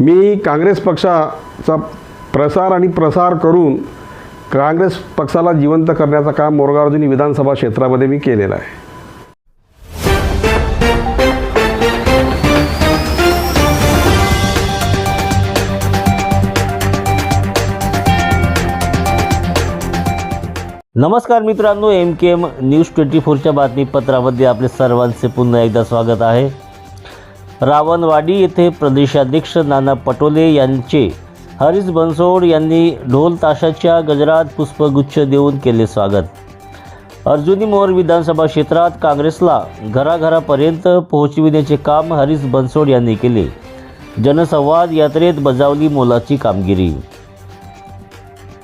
मी काँग्रेस पक्षाचा प्रसार आणि प्रसार करून काँग्रेस पक्षाला जिवंत करण्याचं काम मोरगावजनी विधानसभा क्षेत्रामध्ये मी केलेलं आहे. नमस्कार मित्रांनो M K M news twenty फोरच्या बातमीपत्रामध्ये आपले सर्वांचे पुन्हा एकदा स्वागत आहे. रावणवाडी येथे प्रदेशाध्यक्ष नाना पटोले यांचे. हरीश बनसोड यांनी ढोल ताशाच्या गजरात पुष्पगुच्छ देऊन केले स्वागत. अर्जुनी मोर विधानसभा क्षेत्रात काँग्रेसला घराघरापर्यंत पोहोचविण्याचे काम हरीश बनसोड यांनी केले. जनसंवाद यात्रेत बजावली मोलाची कामगिरी.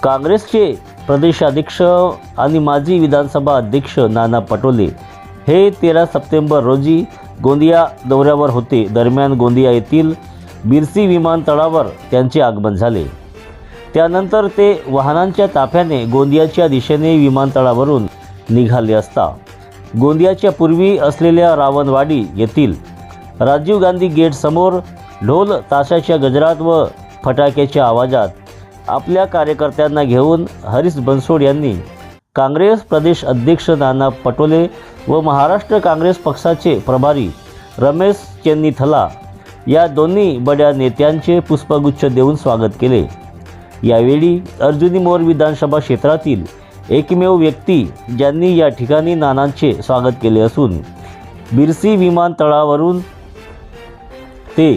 काँग्रेसचे प्रदेशाध्यक्ष आणि माजी विधानसभा अध्यक्ष नाना पटोले हे तेरा सप्टेंबर रोजी गोंदिया दौऱ्यावर होते. दरम्यान गोंदिया येथील बिरसी विमानतळावर त्यांचे आगमन झाले. त्यानंतर ते वाहनांच्या ताफ्याने गोंदियाच्या दिशेने विमानतळावरून निघाले असता गोंदियाच्या पूर्वी असलेल्या रावणवाडी येथील राजीव गांधी गेटसमोर ढोल ताशाच्या गजरात व फटाक्याच्या आवाजात आपल्या कार्यकर्त्यांना घेऊन हरीश बनसोड यांनी काँग्रेस प्रदेश अध्यक्ष नाना पटोले व महाराष्ट्र काँग्रेस पक्षाचे प्रभारी रमेश चेन्नीथला या दोन्ही बड्या नेत्यांचे पुष्पगुच्छ देऊन स्वागत केले. यावेळी अर्जुनी मोर विधानसभा क्षेत्रातील एकमेव व्यक्ती ज्यांनी या ठिकाणी नानांचे स्वागत केले असून बिरसी विमानतळावरून ते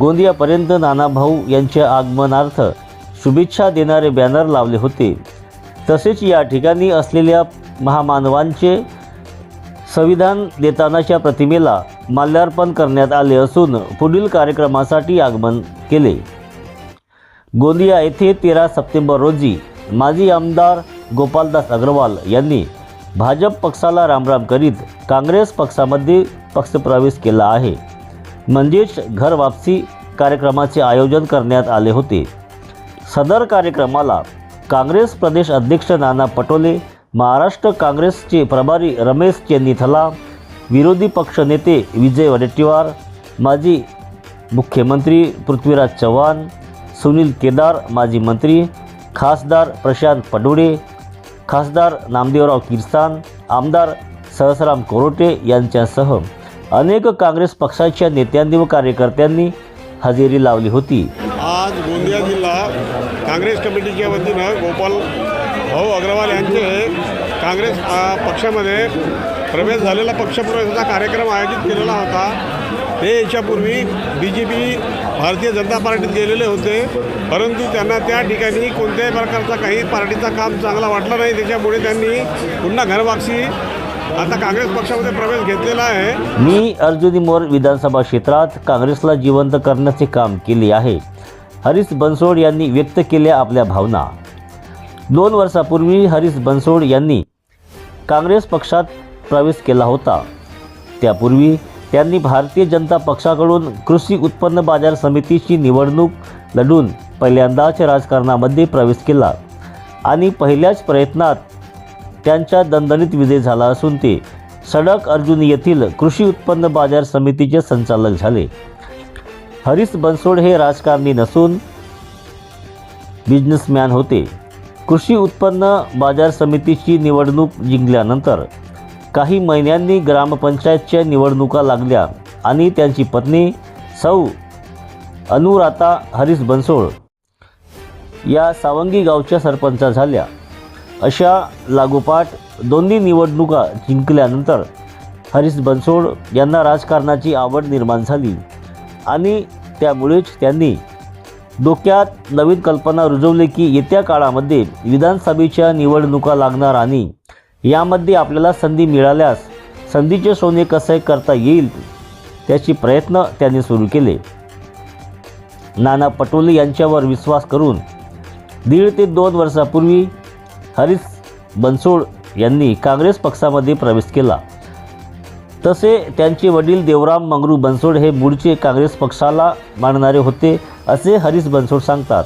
गोंदियापर्यंत नानाभाऊ यांच्या आगमनार्थ शुभेच्छा देणारे बॅनर लावले होते. तसेच या ठिकाणी असलेल्या महामानवांचे संविधान देतानाच्या प्रतिमेला माल्यार्पण करण्यात आले असून पुढील कार्यक्रमासाठी आगमन केले. गोंदिया येथे तेरा सप्टेंबर रोजी माजी आमदार गोपालदास अग्रवाल यांनी भाजप पक्षाला रामराम करीत काँग्रेस पक्षामध्ये पक्षप्रवेश केला आहे. म्हणजेच घर वापसी कार्यक्रमाचे आयोजन करण्यात आले होते. सदर कार्यक्रमाला काँग्रेस प्रदेश अध्यक्ष नाना पटोले महाराष्ट्र काँग्रेसचे प्रभारी रमेश चेन्नीथला विरोधी पक्षनेते विजय वडेट्टीवार माजी मुख्यमंत्री पृथ्वीराज चव्हाण सुनील केदार माजी मंत्री खासदार प्रशांत पडोडे खासदार नामदेवराव किरसान आमदार सहसराम कोरोटे यांच्यासह अनेक काँग्रेस पक्षाच्या नेत्यांनी व कार्यकर्त्यांनी हजेरी लावली होती. आज गोंदिया जिल्हा काँग्रेस कमिटीच्या वतीनं गोपाल भाऊ अग्रवाल यांचे काँग्रेस पक्षामध्ये प्रवेश झालेला पक्षप्रवेशाचा कार्यक्रम आयोजित केलेला होता. ते याच्यापूर्वी B J P Bharatiya Janata पार्टीत गेलेले होते. परंतु त्यांना त्या ठिकाणी कोणत्याही प्रकारचा काही पार्टीचा काम चांगला वाटला नाही. त्याच्यामुळे त्यांनी पुन्हा घरवापसी आता काँग्रेस पक्षामध्ये प्रवेश घेतलेला आहे. मी अर्जुनी मोर विधानसभा क्षेत्रात काँग्रेसला जिवंत करण्याचे काम केले आहे. हरीश बनसोड यांनी व्यक्त केल्या आपल्या भावना. दोन वर्षापूर्वी हरीश बनसोड यांनी काँग्रेस पक्षात प्रवेश केला होता. त्यापूर्वी त्यांनी भारतीय जनता पक्षाकडून कृषी उत्पन्न बाजार समितीची निवडणूक लढून पहिल्यांदाच राजकारणामध्ये प्रवेश केला आणि पहिल्याच प्रयत्नात त्यांच्या दणदणीत विजय झाला असून ते सडक अर्जुन येथील कृषी उत्पन्न बाजार समितीचे संचालक झाले. हरीश बनसोड हे राजकारणी नसून बिझनेसमॅन होते. कृषी उत्पन्न बाजार समितीची निवडणूक जिंकल्यानंतर काही महिन्यांनी ग्रामपंचायतच्या निवडणुका लागल्या आणि त्यांची पत्नी सौ अनुराता हरीश बनसोड या सावंगी गावच्या सरपंचा झाल्या. अशा लागोपाठ दोन्ही निवडणुका जिंकल्यानंतर हरीश बनसोड यांना राजकारणाची आवड निर्माण झाली. आणि त्यामुळेच त्यांनी डोक्यात नवीन कल्पना रुजवली की येत्या काळामध्ये विधानसभेच्या निवडणुका लागणार आणि यामध्ये आपल्याला संधी मिळाल्यास संधीचे सोने कसे करता येईल त्याची प्रयत्न त्यांनी सुरू केले. नाना पटोले यांच्यावर विश्वास करून दीड ते दोन वर्षापूर्वी हरीश बनसोड यांनी काँग्रेस पक्षामध्ये प्रवेश केला. तसे त्यांचे वडील देवराम मंगरू बनसोड हे मूळचे काँग्रेस पक्षाला मानणारे होते असे हरीश बनसोड सांगतात.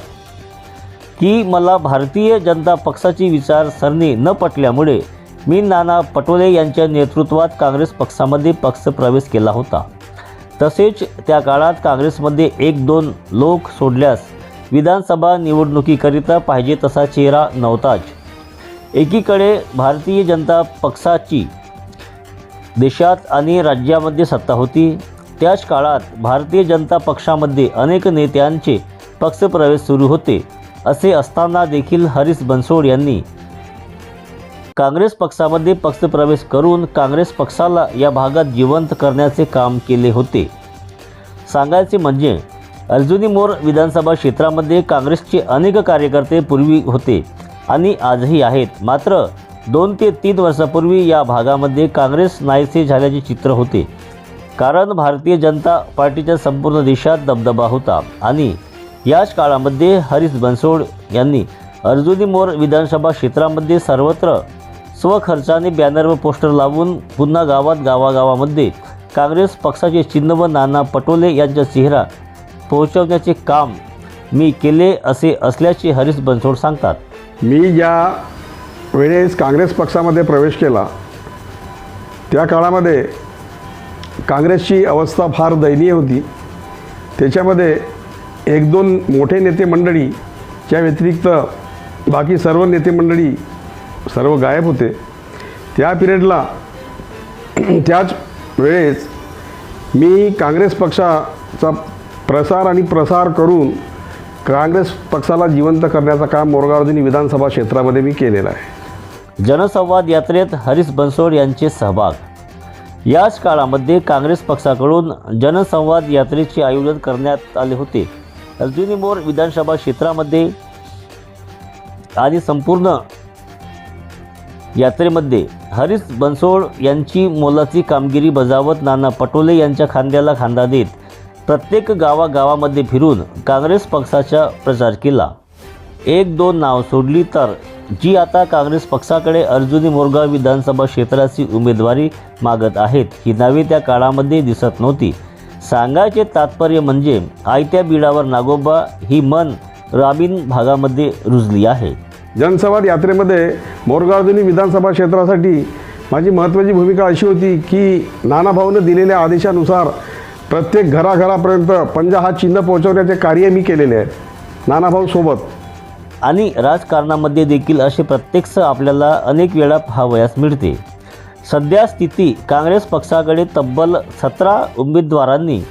की मला भारतीय जनता पक्षाची विचारसरणी न पटल्यामुळे मी नाना पटोले यांच्या नेतृत्वात काँग्रेस पक्षामध्ये पक्षप्रवेश केला होता. तसेच त्या काळात काँग्रेसमध्ये एक दोन लोक सोडल्यास विधानसभा निवडणुकीकरिता पाहिजे तसा चेहरा नव्हताच. एकीकडे भारतीय जनता पक्षाची देशात आणि राज्यामध्ये सत्ता होती. त्याच काळात भारतीय जनता पक्षामध्ये अनेक नेत्यांचे पक्षप्रवेश सुरू होते असे असताना देखील हरीश बनसोड यांनी काँग्रेस पक्षामध्ये पक्षप्रवेश करून काँग्रेस पक्षाला या भागात जिवंत करण्याचे काम केले होते. सांगायचे म्हणजे अर्जुनी मोर विधानसभा क्षेत्रामध्ये काँग्रेसचे अनेक कार्यकर्ते पूर्वी होते आणि आजही आहेत. मात्र दोन ते तीन वर्षापूर्वी या भागामध्ये काँग्रेस नाहीसे झाल्याचे चित्र होते. कारण भारतीय जनता पार्टीच्या संपूर्ण देशात दबदबा होता आणि याच काळामध्ये हरीश बनसोड यांनी अर्जुनी मोर विधानसभा क्षेत्रामध्ये सर्वत्र स्वखर्चाने बॅनर व पोस्टर लावून पुन्हा गावात गावागावामध्ये काँग्रेस पक्षाचे चिन्ह व नाना पटोले यांचा चेहरा पोहोचवण्याचे काम मी केले असे असल्याचे हरीश बनसोड सांगतात. मी ज्या वेळेस काँग्रेस पक्षामध्ये प्रवेश केला. त्या काळामध्ये काँग्रेसची अवस्था फार दयनीय होती. त्याच्यामध्ये एक दोन मोठे नेते मंडळीच्या व्यतिरिक्त बाकी सर्व नेते मंडळी सर्व गायब होते. त्या पिरियडला त्याच वेळेस मी काँग्रेस पक्षाचा प्रसार आणि प्रसार करून काँग्रेस पक्षाला जिवंत करण्याचं काम मोरगावदिनी विधानसभा क्षेत्रामध्ये मी केलेलं आहे. जनसंवाद यात्रेत हरीश बनसोड यांचे सहभाग. याच काळामध्ये काँग्रेस पक्षाकडून जनसंवाद यात्रेचे आयोजन करण्यात आले होते. अर्जुनी मोर विधानसभा क्षेत्रामध्ये आणि संपूर्ण यात्रेमध्ये हरीश बनसोड यांची मोलाची कामगिरी बजावत नाना पटोले यांच्या खांद्याला खांदा देत प्रत्येक गावागावामध्ये फिरून काँग्रेस पक्षाचा प्रचार केला. एक दोन नाव सोडली तर जी आता काँग्रेस पक्षाकडे अर्जुनी मोरगाव विधानसभा क्षेत्राची उमेदवारी मागत आहेत ही नावे त्या काळामध्ये दिसत नव्हती. सांगायचे तात्पर्य म्हणजे आयत्या बिडावर नागोबा ही मन ग्रामीण भागामध्ये रुजली आहे. जनसंवाद यात्रेमध्ये मोरगावदिनी विधानसभा क्षेत्रासाठी माझी महत्त्वाची भूमिका अशी होती की नानाभाऊनं दिलेल्या आदेशानुसार प्रत्येक घराघरापर्यंत पंजा हा चिन्ह पोहोचवण्याचे कार्य मी केलेले आहे. नानाभाऊ सोबत. आणि राजकारणामध्ये देखील असे प्रत्यक्ष आपल्याला अनेक वेळा पाहावयास मिळते. सध्या स्थिती काँग्रेस पक्षाकडे तब्बल सतरा उमेदवारांनी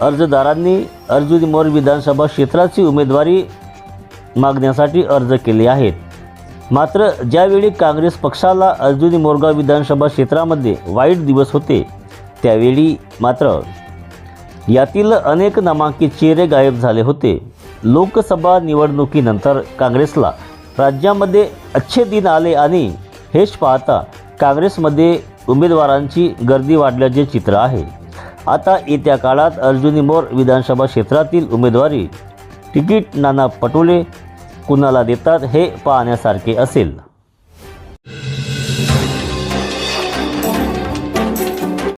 अर्जदारांनी अर्जुन मोर विधानसभा क्षेत्राची उमेदवारी मागण्यासाठी अर्ज केले आहेत. मात्र ज्यावेळी काँग्रेस पक्षाला अर्जुनी मोरगाव विधानसभा क्षेत्रामध्ये वाईट दिवस होते त्यावेळी मात्र यातील अनेक नामांकित चेहरे गायब झाले होते. लोकसभा निवडणुकीनंतर काँग्रेसला राज्यामध्ये अच्छे दिन आले आणि हेच पाहता काँग्रेसमध्ये उमेदवारांची गर्दी वाढल्याचे चित्र आहे. आता येत्या काळात अर्जुनी मोर विधानसभा क्षेत्रातील उमेदवारी तिकीट नाना पटोले कुणाला देतात हे पाहण्यासारखे असेल.